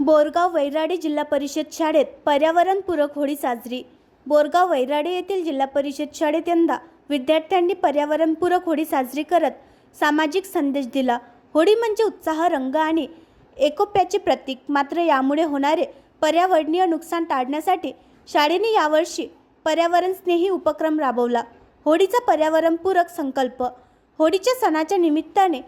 बोरगाव वैराडी जिल्हा परिषद शाळेत पर्यावरणपूरक होळी साजरी. बोरगाव वैराडी येथील जिल्हा परिषद शाळेत यंदा विद्यार्थ्यांनी पर्यावरणपूरक होळी साजरी करत सामाजिक संदेश दिला. होळी म्हणजे उत्साह रंग आणि एकोप्याचे प्रतीक. मात्र यामुळे होणारे पर्यावरणीय नुकसान टाळण्यासाठी शाळेने यावर्षी पर्यावरणस्नेही उपक्रम राबवला. होळीचा पर्यावरणपूरक संकल्प. होळीच्या सणाच्या निमित्ताने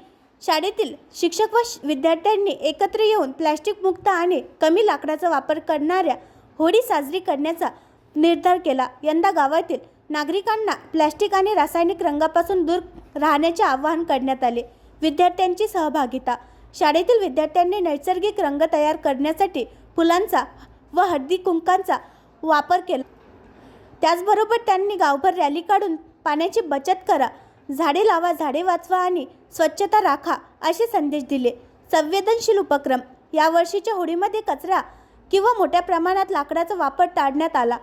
शाळेतील शिक्षक व विद्यार्थ्यांनी एकत्र येऊन प्लॅस्टिक मुक्त आणि कमी लाकडाचा वापर करणाऱ्या होळी साजरी करण्याचा निर्धार केला. यंदा गावातील नागरिकांना प्लॅस्टिक आणि रासायनिक रंगापासून दूर राहण्याचे आवाहन करण्यात आले. विद्यार्थ्यांची सहभागिता. शाळेतील विद्यार्थ्यांनी नैसर्गिक रंग तयार करण्यासाठी फुलांचा व हळदी कुंकांचा वापर केला. त्याचबरोबर त्यांनी गावभर रॅली काढून पाण्याची बचत करा. झाडे लावा झाडे वाचवा आणि स्वच्छता राखा असे संदेश दिले. संवेदनशील उपक्रम. यावर्षीच्या होळीमध्ये कचरा किंवा मोठ्या प्रमाणात लाकडाचा वापर टाळण्यात आला.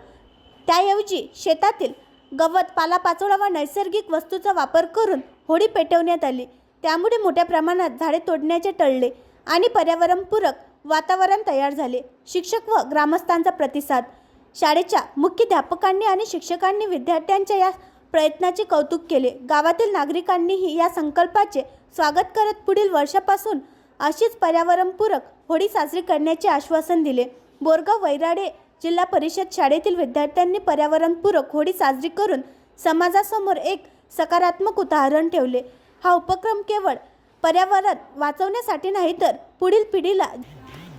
त्याऐवजी शेतातील गवत पालापाचोळा व नैसर्गिक वस्तूचा वापर करून होळी पेटवण्यात आली. त्यामुळे मोठ्या प्रमाणात झाडे तोडण्याचे टळले आणि पर्यावरणपूरक वातावरण तयार झाले. शिक्षक व ग्रामस्थांचा प्रतिसाद. शाळेच्या मुख्याध्यापकांनी आणि शिक्षकांनी विद्यार्थ्यांच्या या प्रयत्नाचे कौतुक केले. गावातील नागरिकांनीही या संकल्पाचे स्वागत करत पुढील वर्षापासून अशीच पर्यावरणपूरक होळी साजरी करण्याचे आश्वासन दिले. बोरगाव वैराडे जिल्हा परिषद शाळेतील विद्यार्थ्यांनी पर्यावरणपूरक होळी साजरी करून समाजासमोर एक सकारात्मक उदाहरण ठेवले. हा उपक्रम केवळ पर्यावरण वाचवण्यासाठी नाही तर पुढील पिढीला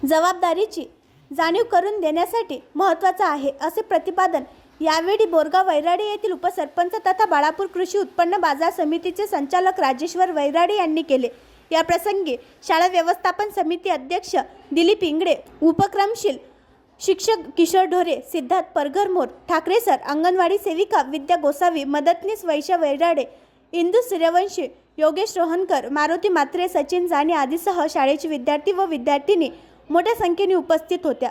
जबाबदारीची जाणीव करून देण्यासाठी महत्त्वाचा आहे असे प्रतिपादन यावेळी बोरगाव वैराडी येथील उपसरपंच तथा बाळापूर कृषी उत्पन्न बाजार समितीचे संचालक राजेश्वर वैराडी यांनी केले. या प्रसंगी शाळा व्यवस्थापन समिती अध्यक्ष दिलीप इंगडे उपक्रमशील शिक्षक किशोर ढोरे सिद्धार्थ परगरमोर ठाकरे सर अंगणवाडी सेविका विद्या गोसावी मदतनीस वैशा वैराडे इंदू सूर्यवंशी योगेश रोहनकर मारुती मात्रे सचिन जाणे आदीसह शाळेचे विद्यार्थी व विद्यार्थिनी मोठ्या संख्येने उपस्थित होत्या.